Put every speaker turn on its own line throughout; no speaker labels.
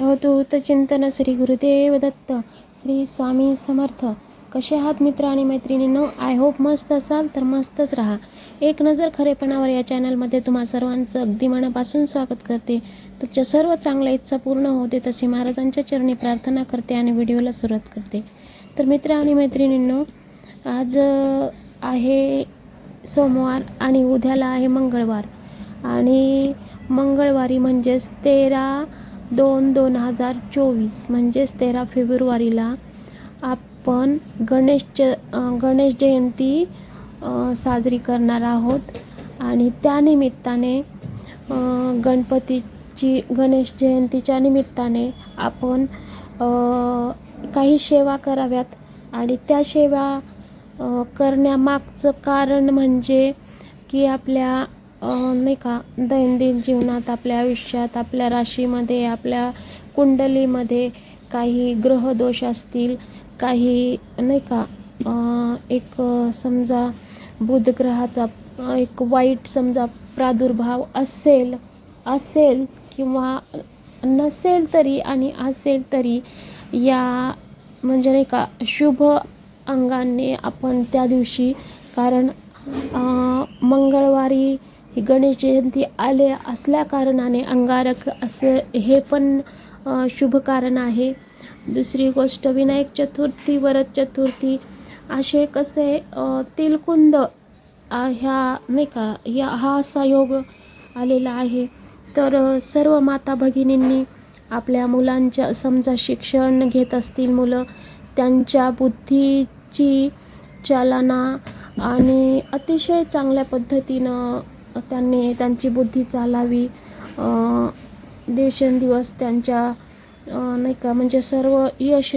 अवधूत चिंतन श्री गुरुदेव दत्त श्री स्वामी समर्थ. कसे आहात मित्र आणि मैत्रिणींनो? आय होप मस्त असाल तर मस्तच राहा. एक नजर खरेपणावर या चॅनलमध्ये तुम्हा सर्वांचं अगदी मनापासून स्वागत करते. तुमच्या सर्व चांगल्या इच्छा पूर्ण होते तशी महाराजांच्या चरणी प्रार्थना करते आणि व्हिडिओला सुरुवात करते. तर मित्र आणि मैत्रिणींनो आज आहे सोमवार आणि उद्याला आहे मंगळवार. आणि मंगळवारी म्हणजेच तेरा दोन दोन हजार चोवीस म्हणजेच तेरा फेब्रुवारीला आपण गणेश ज गणेश जयंती साजरी करणार आहोत. आणि त्यानिमित्ताने गणपतीची गणेश जयंतीच्या निमित्ताने आपण काही सेवा कराव्यात. आणि त्या सेवा करण्यामागचं कारण म्हणजे की आपल्या नाही का दैनंदिन जीवनात आपल्या आयुष्यात आपल्या राशीमध्ये आपल्या कुंडलीमध्ये काही ग्रहदोष असतील काही नाही का एक समजा बुध ग्रहाचा एक वाईट समजा प्रादुर्भाव असेल असेल किंवा नसेल तरी आणि असेल तरी या म्हणजे नाही का शुभ अंगाने आपण त्या दिवशी कारण मंगळवारी ही गणेश जयंती आले असल्या कारणाने अंगारक असं हे पण शुभ कारण आहे. दुसरी गोष्ट विनायक चतुर्थी वरद चतुर्थी असे कसे तेलकुंद ह्या नाही का या हा असा योग आलेला आहे. तर सर्व माता भगिनींनी आपल्या मुलांच्या समजा शिक्षण घेत असतील मुलं त्यांच्या बुद्धीची चालना आणि अतिशय चांगल्या पद्धतीनं त्यांनी त्यांची बुद्धी चालावी. दिवसेंदिवस त्यांच्या नाही का म्हणजे सर्व यश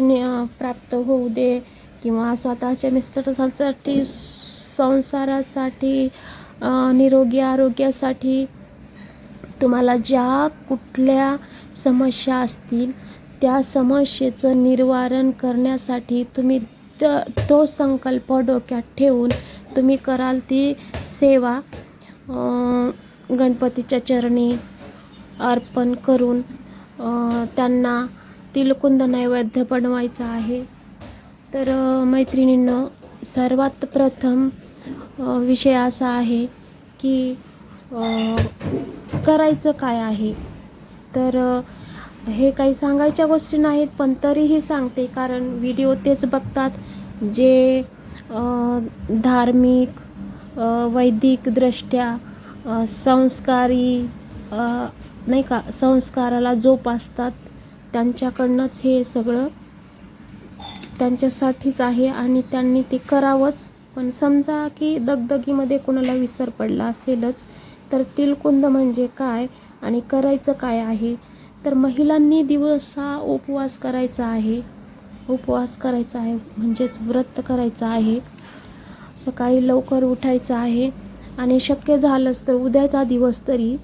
प्राप्त होऊ दे किंवा स्वतःच्या मिस्टरांसाठी संसारासाठी निरोगी आरोग्यासाठी तुम्हाला ज्या कुठल्या समस्या असतील त्या समस्येचं निवारण करण्यासाठी तुम्ही त तो संकल्प डोक्यात ठेवून तुम्ही कराल ती सेवा. गणपतीच्या चरणी अर्पण करून त्यांना तिलकुंद नैवेद्य बनवायचा आहे. तर मैत्रिणींनं सर्वात प्रथम विषय असा आहे की करायचं काय आहे? तर हे काही सांगायच्या गोष्टी नाहीत पण तरीही सांगते कारण व्हिडिओ तेच बघतात जे धार्मिक वैदिकदृष्ट्या संस्कारी नाही का संस्काराला जोपासतात त्यांच्याकडनंच हे सगळं त्यांच्यासाठीच आहे आणि त्यांनी ते करावंच. पण समजा की दगदगीमध्ये कोणाला विसर पडला असेलच तर तिलकुंद म्हणजे काय आणि करायचं काय आहे? तर महिलांनी दिवसा उपवास करायचा आहे. उपवास करायचा आहे म्हणजेच व्रत करायचं आहे. सकाळी लवकर उठायचं आहे. आणि शक्य झालंच तर उद्याचा दिवस तरी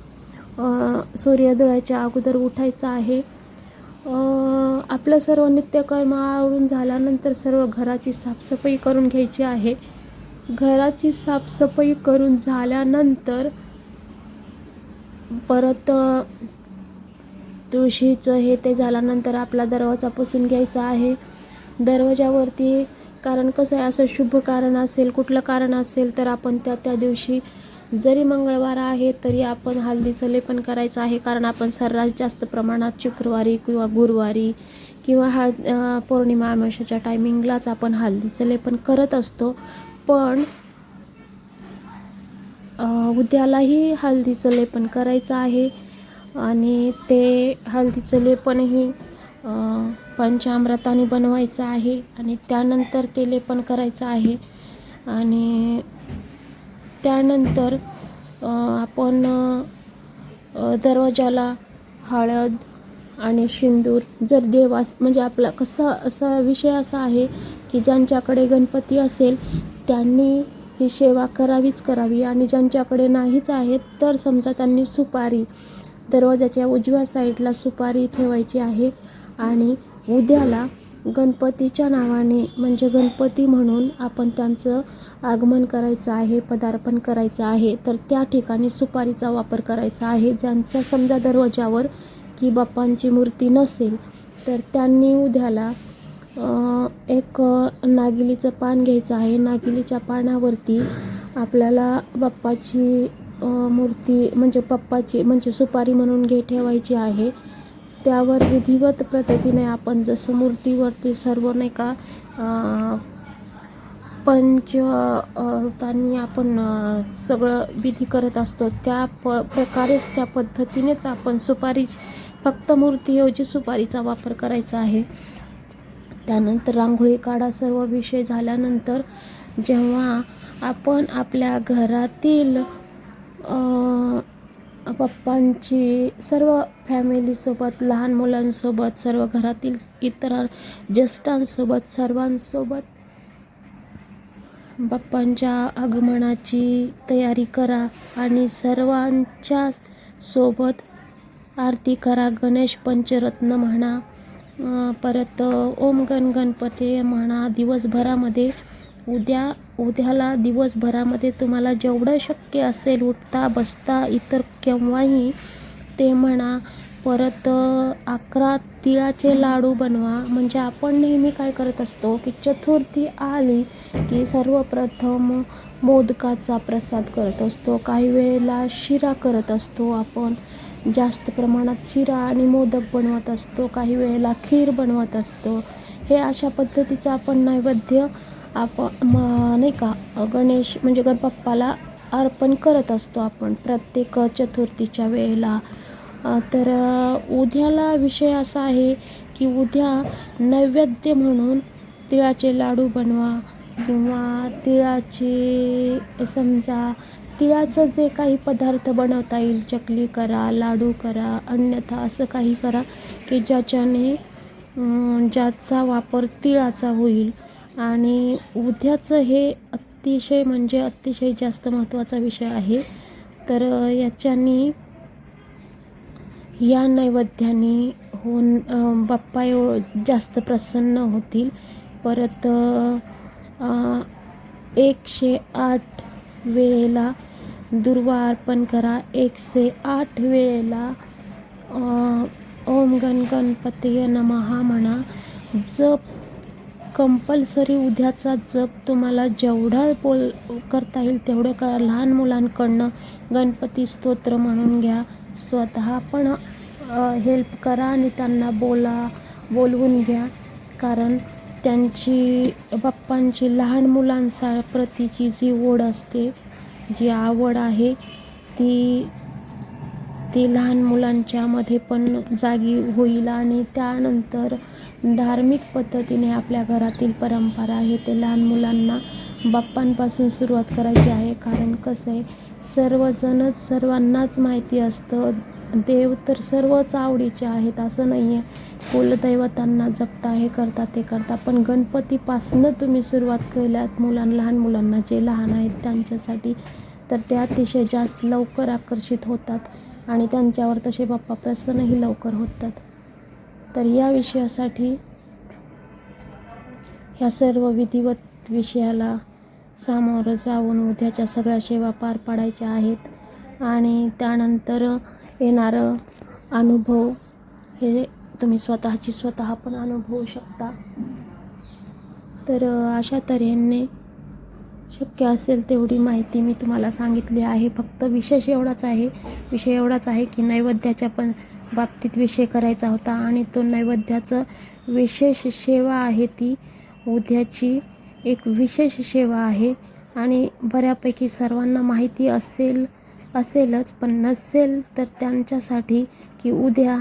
सूर्योदयाच्या अगोदर उठायचं आहे. आपलं सर्व नित्यकर्म आवरून झाल्यानंतर सर्व घराची साफसफाई करून घ्यायची आहे. घराची साफसफाई करून झाल्यानंतर परत तुळशीचं हे ते झाल्यानंतर आपला दरवाजा पुसून घ्यायचा आहे. दरवाजावरती कारण कसं आहे असं शुभ कारण असेल कुठलं कारण असेल तर आपण त्या त्या दिवशी जरी मंगळवार आहे तरी आपण हळदीचं लेपन करायचं आहे. कारण आपण सर्रास जास्त प्रमाणात शुक्रवारी किंवा गुरुवारी किंवा हा पौर्णिमा अमावस्याच्या टायमिंगलाच आपण हळदीचं लेपन करत असतो. पण उद्यालाही हळदीचं लेपन करायचं आहे. आणि ते हळदीचं लेपनही पंचामृताने बनवायचं आहे आणि त्यानंतर ते लेपन करायचं आहे. आणि त्यानंतर आपण दरवाजाला हळद आणि सिंदूर जर देवास म्हणजे आपला कसा असा विषय असा आहे की ज्यांच्याकडे गणपती असेल त्यांनी ही सेवा करावीच करावी. आणि ज्यांच्याकडे नाहीच आहेत तर समजा त्यांनी सुपारी दरवाजाच्या उजव्या साईडला सुपारी ठेवायची आहे. आणि उद्याला गणपतीच्या नावाने म्हणजे गणपती म्हणून आपण त्यांचं आगमन करायचं आहे पदार्पण करायचं आहे तर त्या ठिकाणी सुपारीचा वापर करायचा आहे. ज्यांचा समजा दरवाजावर की बाप्पांची मूर्ती नसेल तर त्यांनी उद्याला एक नागिलीचं पान घ्यायचं आहे. नागिलीच्या पानावरती आपल्याला बाप्पाची मूर्ती म्हणजे पप्पाची म्हणजे सुपारी म्हणून घे ठेवायची आहे. त्यावर विधिवत पद्धतीने आपण जसं मूर्तीवरती सर्व नाही का अ, आपण सगळं विधी करत असतो त्या प प्रकारेच त्या पद्धतीनेच आपण सुपारी फक्त मूर्तीऐवजी सुपारीचा वापर करायचा आहे. त्यानंतर रांगोळी काढा सर्व विषय झाल्यानंतर जेव्हा आपण आपल्या घरातील पप्पांची सर्व फॅमिलीसोबत लहान मुलांसोबत सर्व घरातील इतर ज्येष्ठांसोबत सर्वांसोबत बाप्पांच्या आगमनाची तयारी करा आणि सर्वांच्या सोबत आरती करा. गणेश पंचरत्न म्हणा परत ओम गण गणपती म्हणा दिवसभरामध्ये उद्या उद्याला दिवसभरामध्ये तुम्हाला जेवढं शक्य असेल उठता बसता इतर केव्हाही ते म्हणा परत अकरा तिळाचे लाडू बनवा. म्हणजे आपण नेहमी काय करत असतो की चतुर्थी आली की सर्वप्रथम मोदकाचा प्रसाद करत असतो. काही वेळेला शिरा करत असतो. आपण जास्त प्रमाणात शिरा आणि मोदक बनवत असतो. काही वेळेला खीर बनवत असतो. हे अशा पद्धतीचं आपण नैवेद्य आपण नाही का? गणेश म्हणजे गणपप्पाला अर्पण करत असतो आपण प्रत्येक चतुर्थीच्या वेळेला. तर उद्याला विषय असा आहे की उद्या नैवेद्य म्हणून तिळाचे लाडू बनवा किंवा तिळाचे समजा तिळाचं जे काही पदार्थ बनवता येईल चकली करा लाडू करा अन्यथा असं काही करा की ज्याच्याने ज्याचा वापर तिळाचा होईल. आणि उद्याचं हे अतिशय म्हणजे अतिशय जास्त महत्त्वाचा विषय आहे. तर याच्यानी या नैवेद्याने होऊन बाप्पा एव जास्त प्रसन्न होतील. परत एकशे आठ वेळेला दुर्वा अर्पण करा. एकशे आठ वेळेला ओम गण गणपती नमहा म्हणा. जप कंपल्सरी उद्याचा जप तुम्हाला जेवढा बोल करता येईल तेवढं करा. लहान मुलांकडनं गणपती स्तोत्र म्हणून घ्या. स्वतः पण हेल्प करा आणि त्यांना बोला बोलवून घ्या. कारण त्यांची बाप्पांची लहान मुलांसा प्रतीची जी ओढ असते जी आवड आहे ती ते लहान मुलांच्यामध्ये पण जागी होईल आणि त्यानंतर धार्मिक पद्धतीने आपल्या घरातील परंपरा आहे ते लहान मुलांना बाप्पांपासून सुरुवात करायची आहे. कारण कसं आहे सर्वजणच सर्वांनाच माहिती असतं. देव तर सर्वच आवडीचे आहेत असं नाही आहे कुलदैवतांना जपता हे करता ते करता. पण गणपतीपासनं तुम्ही सुरुवात केल्यात मुलां लहान मुलांना जे लहान आहेत त्यांच्यासाठी तर ते अतिशय जास्त लवकर आकर्षित होतात. आणि त्यांच्यावर तसे बाप्पा प्रसन्नही लवकर होतात. तर या विषयासाठी ह्या सर्व विधिवत विषयाला सामोरं जाऊन उद्याच्या सगळ्या सेवा पार पाडायच्या आहेत आणि त्यानंतर येणारं अनुभव हे तुम्ही स्वतःची स्वतः पण अनुभवू शकता. तर अशा तऱ्हेने शक्य असेल तेवढी माहिती मी तुम्हाला सांगितली आहे. फक्त विशेष एवढाच आहे विषय एवढाच आहे की नैवेद्याच्या पण बाबतीत विषय करायचा होता आणि तो नैवेद्याचं विशेष सेवा आहे ती उद्याची एक विशेष सेवा आहे आणि बऱ्यापैकी सर्वांना माहिती असेल असेलच पण नसेल तर त्यांच्यासाठी की उद्या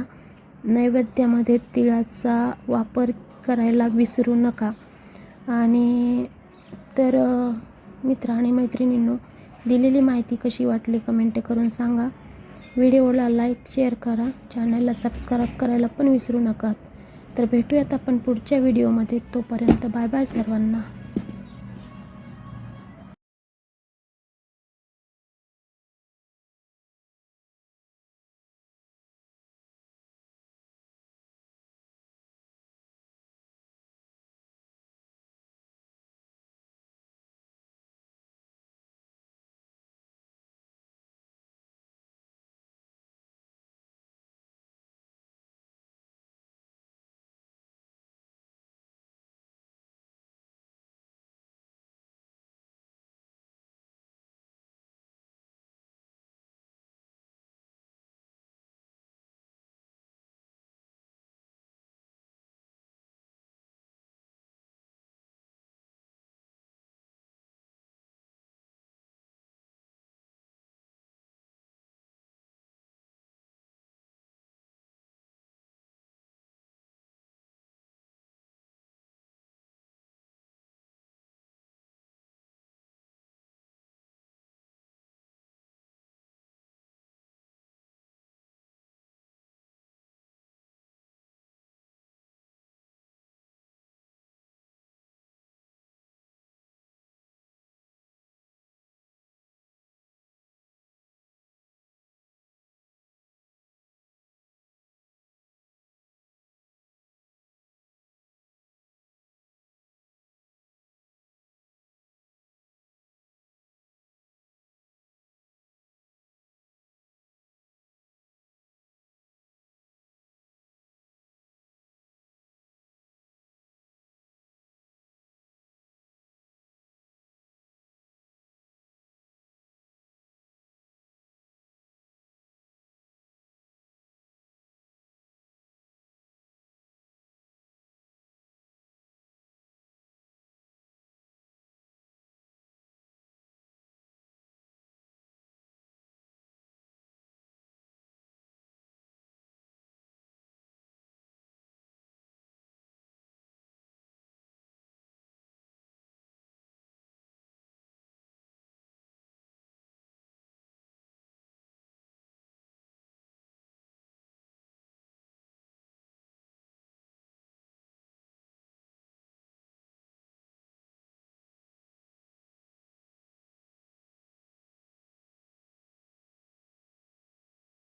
नैवेद्यामध्ये तिळाचा वापर करायला विसरू नका. आणि तर मित्र आणि मैत्रिणींनो दिलेली माहिती कशी वाटली कमेंट करून सांगा. व्हिडिओला लाईक शेअर करा. चॅनलला सबस्क्राईब करायला पण विसरू नका. तर भेटूयात आपण पुढच्या व्हिडिओमध्ये. तोपर्यंत बाय बाय सर्वांना.